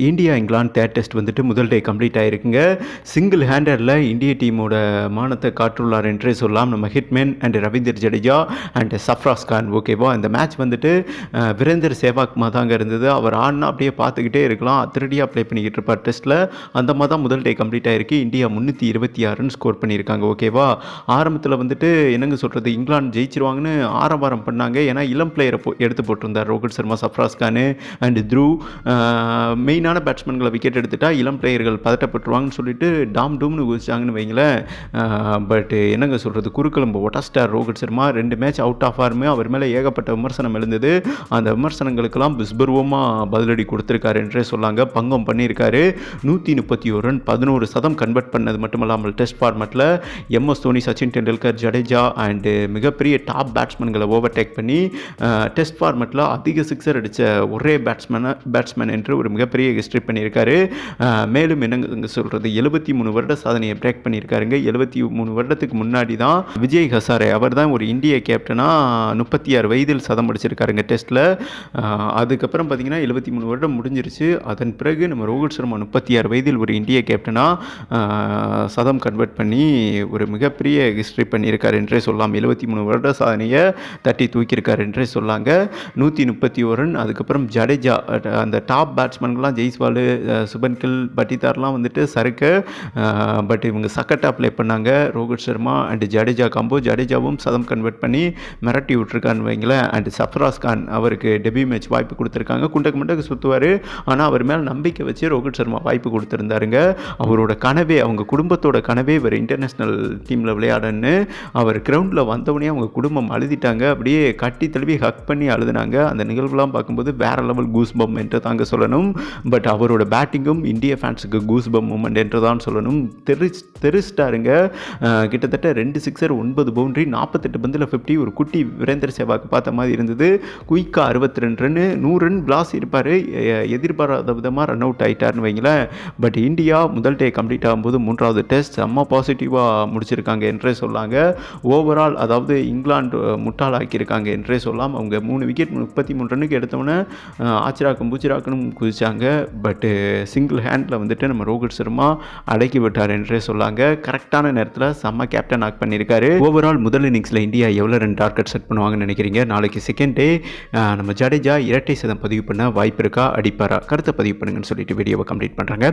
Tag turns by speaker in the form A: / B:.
A: India England third test வந்துட்டு முதல் day complete ஆகிருக்குங்க single ஹேண்டரில் இந்திய டீமோட மானத்தை காற்றுள்ளார் என்றே சொல்லலாம். நம்ம hitman and Ravindra Jadeja and Sarfaraz Khan ஓகேவா இந்த மேட்ச் வந்துட்டு வீரேந்தர் சேவாக்மா தாங்க இருந்தது. அவர் ஆடினா அப்படியே பார்த்துக்கிட்டே இருக்கலாம். அத்திரடியாக ப்ளே பண்ணிக்கிட்டு இருப்பார் டெஸ்ட்டில் அந்த மாதிரி தான் முதல் டே கம்ப்ளீட் ஆயிருக்கு. இந்தியா முந்நூற்றி இருபத்தி ஆறுன்னு ஸ்கோர் பண்ணியிருக்காங்க ஓகேவா ஆரம்பத்தில் வந்துட்டு என்னங்க சொல்கிறது இங்கிலாந்து ஜெயிச்சிருவாங்கன்னு ஆரவாரம் பண்ணாங்க. ஏன்னா இளம் பிளேயரை போ எடுத்து போட்டிருந்தார் Rohit Sharma Sarfaraz Khan and through main மெயினான பேட்ஸ்மேன்களை விக்கெட் எடுத்துட்டா இளம் பிளேயர்கள் பதட்டப்பட்டுருவாங்கன்னு சொல்லிட்டு டாம் டூம்னு குதிச்சாங்கன்னு வைங்களேன். பட் என்னங்க சொல்கிறது குறுக்கெலும்பு ஒட்டஸ்டார் ரோஹித் சர்மா ரெண்டு மேட்ச் அவுட் ஆஃப் ஆர்மே அவர் மேலே ஏகப்பட்ட விமர்சனம் எழுந்தது. அந்த விமர்சனங்களுக்கெல்லாம் விஸ்பர்வமாக பதிலடி கொடுத்துருக்காரு என்றே சொல்லாங்க. பங்கம் பண்ணியிருக்காரு. நூற்றி முப்பத்தி ஒரு ரன் பதினோரு சதம் கன்வெர்ட் பண்ணது மட்டும் இல்லாமல் டெஸ்ட் ஃபார்மேட்டில் எம்எஸ் தோனி சச்சின் டெண்டுல்கர் ஜடேஜா அண்டு மிகப்பெரிய டாப் பேட்ஸ்மேன்களை ஓவர்டேக் பண்ணி டெஸ்ட் ஃபார்மேட்டில் அதிக சிக்ஸர் அடித்த ஒரே பேட்ஸ்மேனை பேட்ஸ்மேன் என்று ஒரு மிகப்பெரிய ஹிஸ்ட்ரி பண்ணியிருக்காரு. மேலும் என்னங்க சொல்கிறது எழுபத்தி மூணு வருட சாதனையை பிரேக் பண்ணியிருக்காருங்க. எழுபத்தி மூணு வருடத்துக்கு முன்னாடி தான் விஜய் ஹசாரே அவர் தான் ஒரு இந்திய கேப்டனாக முப்பத்தி ஆறு வயதில் சதம் அடிச்சிருக்காருங்க டெஸ்ட்டில் அதுக்கப்புறம் பார்த்தீங்கன்னா எழுபத்தி மூணு வருடம் முடிஞ்சிருச்சு. அதன் பிறகு நம்ம ரோஹித் சர்மா முப்பத்தி ஆறு வயதில் ஒரு இந்திய கேப்டனாக சதம் கன்வெர்ட் பண்ணி ஒரு மிகப்பெரிய ஹிஸ்ட்ரி பண்ணியிருக்கார் என்றே சொல்லலாம் எழுபத்தி மூணு வருட சாதனையை தட்டி தூக்கியிருக்காரு என்றே சொல்லாங்க. நூற்றி முப்பத்தி ஒரு ரன் அதுக்கப்புறம் ஜடேஜா அந்த டாப் பேட்ஸ்மேன்கள்லாம் ஜெய்ஸ்வால் சுபன்கில் சுபன் கில் பட்டிதார்லாம் வந்துட்டு சறுக்க. பட் இவங்க சக்கட்டை ப்ளே பண்ணாங்க. ரோஹித் சர்மா அண்ட் ஜடேஜா காம்போ ஜடேஜாவும் சதம் கன்வெர்ட் பண்ணி மிரட்டி விட்ருக்கான்னு வைங்களேன். அண்ட் சஃப்ராஸ் கான் அவருக்கு டெபியூ மேட்ச் வாய்ப்பு கொடுத்துருக்காங்க. குண்டக்கு முண்டக்கு சுற்றுவார் ஆனால் அவர் மேலே நம்பிக்கை வச்சு ரோஹித் சர்மா வாய்ப்பு கொடுத்துருந்தாருங்க. அவரோட கனவே அவங்க குடும்பத்தோட கனவே இவர் இன்டர்நேஷ்னல் டீமில் விளையாடன்னு அவர் கிரவுண்டில் வந்தவொடனே அவங்க குடும்பம் அழுதிட்டாங்க. அப்படியே கட்டி தழுவி ஹக் பண்ணி அழுதுனாங்க. அந்த நிகழ்வுலாம் பார்க்கும்போது வேற லெவல் கூஸ் பம் என்று தாங்க சொல்லணும். பட் அவரோட பேட்டிங்கும் இந்திய ஃபேன்ஸுக்கு கூஸ் பம் மூமெண்ட் என்று தான் சொல்லணும் தெரி தெரிச்சிட்டாருங்க கிட்டத்தட்ட ரெண்டு சிக்ஸர் ஒன்பது பவுண்டரி நாற்பத்தெட்டு பந்தில் ஃபிஃப்டி ஒரு குட்டி வீரேந்தர் சேவாக்கு பார்த்த மாதிரி இருந்தது. குயிக்காக அறுபத்தி ரெண்டு ரன்னு நூறு ரன் பிளாஸ் இருப்பார். எதிர்பாராத விதமாக ரன் அவுட் ஆகிட்டார்னு வைங்களேன். பட் இந்தியா முதல் டே கம்ப்ளீட் ஆகும்போது மூன்றாவது டெஸ்ட் செம்ம பாசிட்டிவாக முடிச்சிருக்காங்க என்றே சொல்லாங்க. ஓவரால் அதாவது இங்கிலாந்து முட்டாளாக்கியிருக்காங்க என்றே சொல்லலாம் அவங்க மூணு விக்கெட் முப்பத்தி மூணு ரன்னுக்கு எடுத்தவொடனே ஆச்சிராக்கும் பூச்சிராக்கனும் குதிச்சாங்க. பட்டு சிங்கிள் ஹேண்டில் வந்துட்டு நம்ம ரோஹித் சர்மா அடக்கி விட்டார் என்றே சொல்லாங்க. கரெக்டான நேரத்தில் செம்ம கேப்டன் ஆக் பண்ணியிருக்காரு. ஓவரால் முதல் இன்னிங்ஸில் இந்தியா எவ்வளோ ரன் டார்கெட் செட் பண்ணுவாங்கன்னு நினைக்கிறீங்க? நாளைக்கு செகண்ட் டே நம்ம ஜடேஜா இரட்டை சதம் பதிவு பண்ண வாய்ப்பு இருக்கா? அடிப்பாரா? கருத்தை பதிவு பண்ணுங்கன்னு சொல்லிட்டு வீடியோவை கம்ப்ளீட் பண்ணுறாங்க